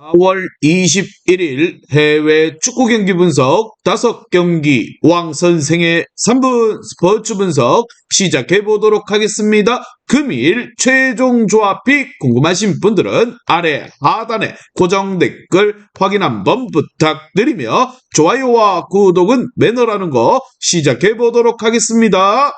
4월 21일 해외 축구 경기 분석 5경기 왕 선생의 3분 스포츠 분석 시작해 보도록 하겠습니다. 금일 최종 조합이 궁금하신 분들은 아래 하단에 고정 댓글 확인 한번 부탁드리며 좋아요와 구독은 매너라는 거 시작해 보도록 하겠습니다.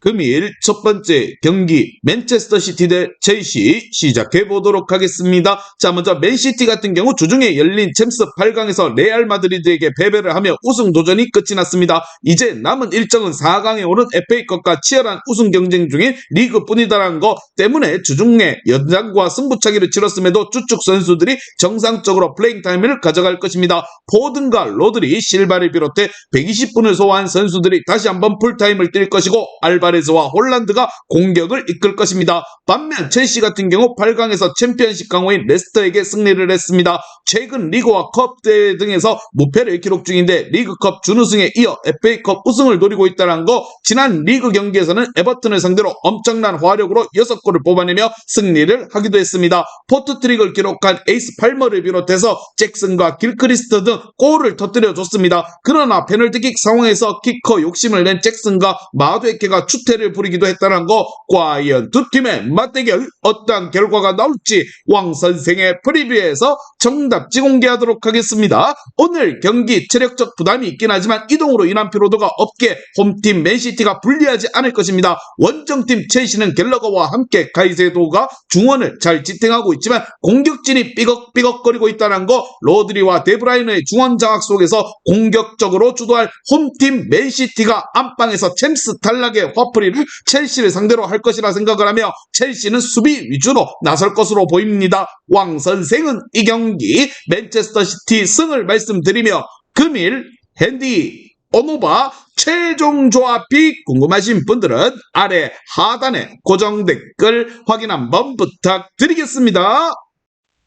금일 첫 번째 경기 맨체스터 시티 대 첼시 시작해 보도록 하겠습니다. 자 먼저 맨시티 같은 경우 주중에 열린 챔스 8강에서 레알 마드리드에게 패배를 하며 우승 도전이 끝이 났습니다. 이제 남은 일정은 4강에 오른 FA컵과 치열한 우승 경쟁 중인 리그뿐이다라는 거 때문에 주중에 연장과 승부차기를 치렀음에도 주축 선수들이 정상적으로 플레잉 타임을 가져갈 것입니다. 포든과 로드리, 실바를 비롯해 120분을 소화한 선수들이 다시 한번 풀타임을 뛸 것이고 알바 레스와 홀란드가 공격을 이끌 것입니다. 반면 첼시 같은 경우 8강에서 챔피언십 강호인 레스터에게 승리를 했습니다. 최근 리그와 컵 대회 등에서 무패를 기록 중인데 리그컵 준우승에 이어 FA컵 우승을 노리고 있다는 거 지난 리그 경기에서는 에버튼을 상대로 엄청난 화력으로 6골을 뽑아내며 승리를 하기도 했습니다. 포트트릭을 기록한 에이스 팔머를 비롯해서 잭슨과 길크리스트 등 골을 터뜨려 줬습니다. 그러나 페널티킥 상황에서 키커 욕심을 낸 잭슨과 마두에케가 추 태를 부리기도 했다는 거 과연 두 팀의 맞대결 어떠한 결과가 나올지 왕 선생의 프리뷰에서 정답지 공개하도록 하겠습니다. 오늘 경기 체력적 부담이 있긴 하지만 이동으로 인한 피로도가 없게 홈팀 맨시티가 불리하지 않을 것입니다. 원정팀 첼시는 갤러거와 함께 가이세도가 중원을 잘 지탱하고 있지만 공격진이 삐걱삐걱거리고 있다는 거 로드리와 데브라이너의 중원 장악 속에서 공격적으로 주도할 홈팀 맨시티가 안방에서 챔스 탈락의 화풀이를 첼시를 상대로 할 것이라 생각을 하며 첼시는 수비 위주로 나설 것으로 보입니다. 왕 선생은 이경 기 맨체스터 시티 승을 말씀드리며 금일 핸디 오노바 최종 조합이 궁금하신 분들은 아래 하단에 고정 댓글 확인 한번 부탁드리겠습니다.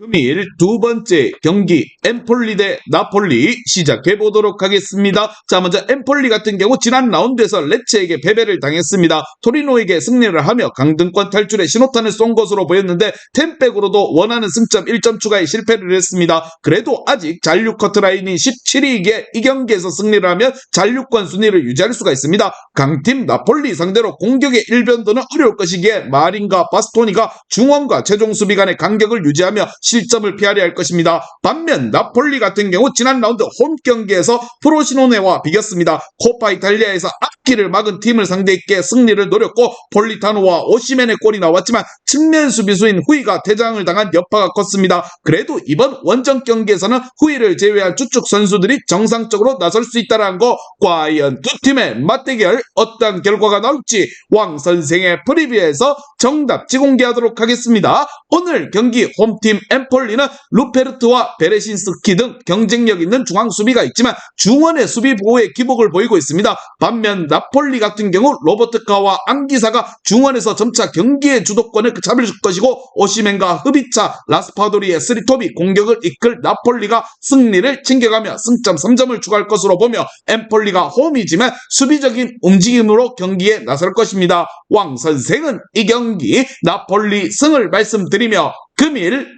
금일 두 번째 경기 엠폴리 대 나폴리 시작해 보도록 하겠습니다. 자 먼저 엠폴리 같은 경우 지난 라운드에서 레츠에게 패배를 당했습니다. 토리노에게 승리를 하며 강등권 탈출에 신호탄을 쏜 것으로 보였는데 템백으로도 원하는 승점 1점 추가에 실패를 했습니다. 그래도 아직 잔류 커트라인인 17위기에 이 경기에서 승리를 하면 잔류권 순위를 유지할 수가 있습니다. 강팀 나폴리 상대로 공격의 일변도는 어려울 것이기에 마린과 바스토니가 중원과 최종 수비 간의 간격을 유지하며 실점을 피하려 할 것입니다. 반면 나폴리 같은 경우 지난 라운드 홈 경기에서 프로시노네와 비겼습니다. 코파 이탈리아에서 앞길을 막은 팀을 상대했기에 승리를 노렸고 폴리타노와 오시멘의 골이 나왔지만 측면 수비수인 후이가 퇴장을 당한 여파가 컸습니다. 그래도 이번 원정 경기에서는 후이를 제외한 주축 선수들이 정상적으로 나설 수 있다는 거 과연 두 팀의 맞대결 어떤 결과가 나올지 왕 선생의 프리뷰에서 정답지 공개하도록 하겠습니다. 오늘 경기 홈팀 엠폴리는 루페르트와 베레신스키 등 경쟁력 있는 중앙 수비가 있지만 중원의 수비 보호에 기복을 보이고 있습니다. 반면 나폴리 같은 경우 로버트카와 안기사가 중원에서 점차 경기의 주도권을 잡을 것이고 오시멘과 흐비차, 라스파도리의 스리톱이 공격을 이끌 나폴리가 승리를 챙겨가며 승점 3점을 추가할 것으로 보며 엠폴리가 홈이지만 수비적인 움직임으로 경기에 나설 것입니다. 왕 선생은 이 경기 나폴리 승을 말씀드리며 금일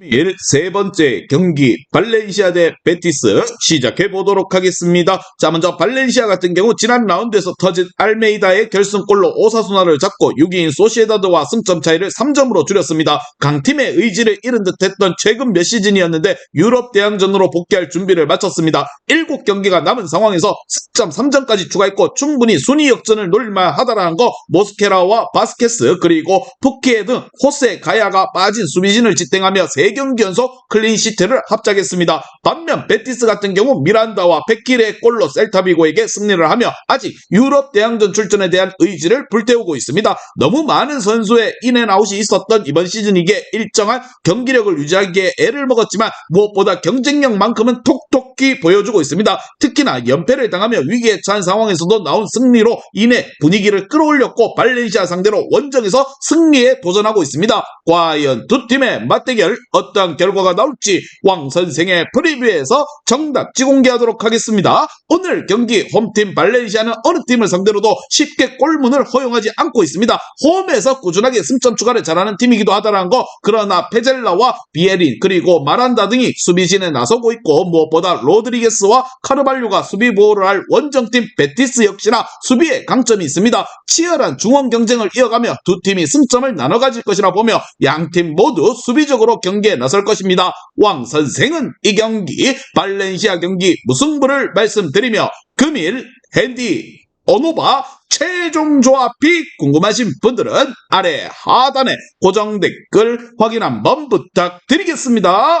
금일 세 번째 경기 발렌시아 대 베티스 시작해 보도록 하겠습니다. 자 먼저 발렌시아 같은 경우 지난 라운드에서 터진 알메이다의 결승골로 오사수나를 잡고 6위인 소시에다드와 승점 차이를 3점으로 줄였습니다. 강팀의 의지를 잃은 듯했던 최근 몇 시즌이었는데 유럽 대항전으로 복귀할 준비를 마쳤습니다. 7경기가 남은 상황에서 승점 3점까지 추가했고 충분히 순위 역전을 노릴만 하다라는 거 모스케라와 바스케스 그리고 푸키에 등 호세 가야가 빠진 수비진을 지탱하며 3경기 연속 클린시트를 합작했습니다. 반면 베티스 같은 경우 미란다와 페키레의 골로 셀타비고에게 승리를 하며 아직 유럽 대항전 출전에 대한 의지를 불태우고 있습니다. 너무 많은 선수의 인앤아웃이 있었던 이번 시즌이기에 일정한 경기력을 유지하기에 애를 먹었지만 무엇보다 경쟁력만큼은 톡톡히 보여주고 있습니다. 특히나 연패를 당하며 위기에 처한 상황에서도 나온 승리로 인해 분위기를 끌어올렸고 발렌시아 상대로 원정에서 승리에 도전하고 있습니다. 과연 두 팀의 맞대결 어떠한 결과가 나올지 왕 선생의 프리뷰에서 정답지 공개하도록 하겠습니다. 오늘 경기 홈팀 발렌시아는 어느 팀을 상대로도 쉽게 골문을 허용하지 않고 있습니다. 홈에서 꾸준하게 승점 추가를 잘하는 팀이기도 하다는 거 그러나 페젤라와 비에린 그리고 마란다 등이 수비진에 나서고 있고 무엇보다 로드리게스와 카르발류가 수비 보호를 할 원정팀 베티스 역시나 수비에 강점이 있습니다. 치열한 중원 경쟁을 이어가며 두 팀이 승점을 나눠 가질 것이라 보며 양 팀 모두 수비적으로 경기 에 나설 것입니다. 왕 선생은 이 경기 발렌시아 경기 무승부를 말씀드리며 금일 핸디 어노바 최종 조합이 궁금하신 분들은 아래 하단에 고정 댓글 확인 한번 부탁드리겠습니다.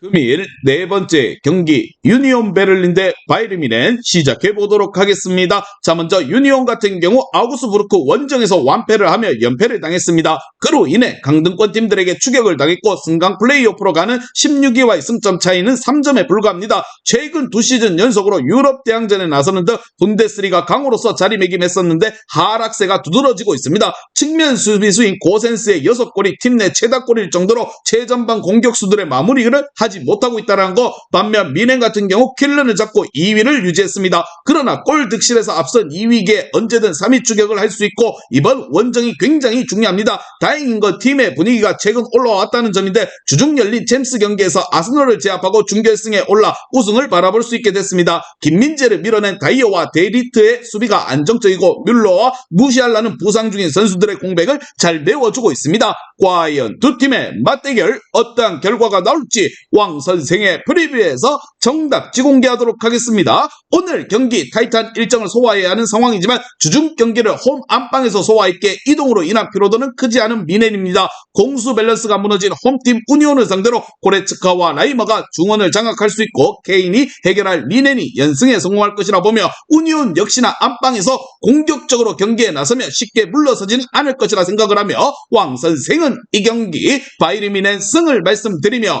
금일 네 번째 경기 유니온 베를린 대 바이르 미넨 시작해 보도록 하겠습니다. 자 먼저 유니온 같은 경우 아우구스부르크 원정에서 완패를 하며 연패를 당했습니다. 그로 인해 강등권 팀들에게 추격을 당했고 승강 플레이오프로 가는 16위와의 승점 차이는 3점에 불과합니다. 최근 두 시즌 연속으로 유럽 대항전에 나서는 등 분데스리가 강으로서 자리매김했었는데 하락세가 두드러지고 있습니다. 측면 수비수인 고센스의 6골이 팀 내 최다골일 정도로 최전방 공격수들의 마무리를 하지 못하고 있다는 거 반면 미넨 같은 경우 킬런을 잡고 2위를 유지했습니다. 그러나 골 득실에서 앞선 2위기에 언제든 3위 추격을 할 수 있고 이번 원정이 굉장히 중요합니다. 다행인 건 팀의 분위기가 최근 올라왔다는 점인데 주중 열린 챔스 경기에서 아스널을 제압하고 준결승에 올라 우승을 바라볼 수 있게 됐습니다. 김민재를 밀어낸 다이어와 데리트의 수비가 안정적이고 뮬러와 무시할라는 부상 중인 선수들의 공백을 잘 메워주고 있습니다. 과연 두 팀의 맞대결 어떠한 결과가 나올지 왕 선생의 프리뷰에서 정답지 공개하도록 하겠습니다. 오늘 경기 타이탄 일정을 소화해야 하는 상황이지만 주중 경기를 홈 안방에서 소화했기에 이동으로 인한 피로도는 크지 않은 미넨입니다. 공수 밸런스가 무너진 홈팀 우니온을 상대로 고레츠카와 라이머가 중원을 장악할 수 있고 케인이 해결할 미넨이 연승에 성공할 것이라 보며 우니온 역시나 안방에서 공격적으로 경기에 나서며 쉽게 물러서지는 않을 것이라 생각을 하며 왕 선생은 이 경기 바이르미넨 승을 말씀드리며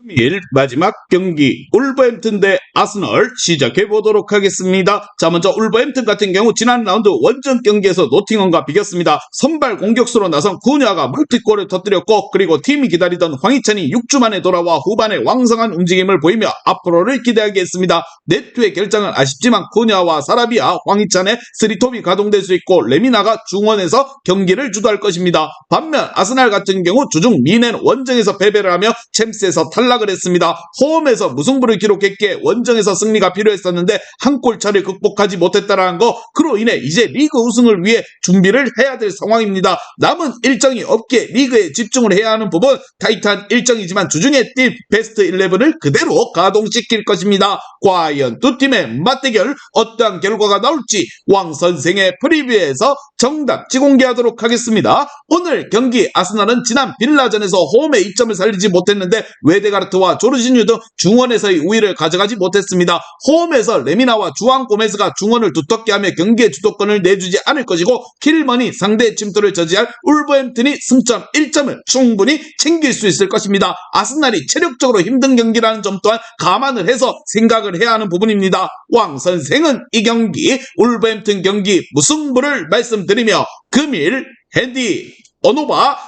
금일 마지막 경기 울버햄튼 대 아스널 시작해 보도록 하겠습니다. 자 먼저 울버햄튼 같은 경우 지난 라운드 원정 경기에서 노팅엄과 비겼습니다. 선발 공격수로 나선 구냐가 멀티골을 터뜨렸고 그리고 팀이 기다리던 황희찬이 6주 만에 돌아와 후반에 왕성한 움직임을 보이며 앞으로를 기대하겠습니다. 네트의 결정은 아쉽지만 구냐와 사라비아, 황희찬의 스리톱이 가동될 수 있고 레미나가 중원에서 경기를 주도할 것입니다. 반면 아스날 같은 경우 주중 미넨 원정에서 패배를 하며 챔스에서 탈락 탈락을 했습니다. 홈에서 무승부를 기록했기에 원정에서 승리가 필요했었는데 한 골 차를 극복하지 못했다라는 거 그로 인해 이제 리그 우승을 위해 준비를 해야 될 상황입니다. 남은 일정이 없기에 리그에 집중을 해야 하는 부분 타이탄 일정이지만 주중에 뛸 베스트 11을 그대로 가동시킬 것입니다. 과연 두 팀의 맞대결 어떠한 결과가 나올지 왕 선생의 프리뷰에서 정답지 공개하도록 하겠습니다. 오늘 경기 아스날은 지난 빌라전에서 홈에 2점을 살리지 못했는데 웨 데가르트와 조르지뉴 등 중원에서의 우위를 가져가지 못했습니다. 홈에서 레미나와 주앙 고메스가 중원을 두텁게 하며 경기의 주도권을 내주지 않을 것이고 킬머니 상대 침투를 저지할 울버햄튼이 승점 1점을 충분히 챙길 수 있을 것입니다. 아스날이 체력적으로 힘든 경기라는 점 또한 감안을 해서 생각을 해야 하는 부분입니다. 왕 선생은 이 경기 울버햄튼 경기 무승부를 말씀드리며 금일 핸디 어노바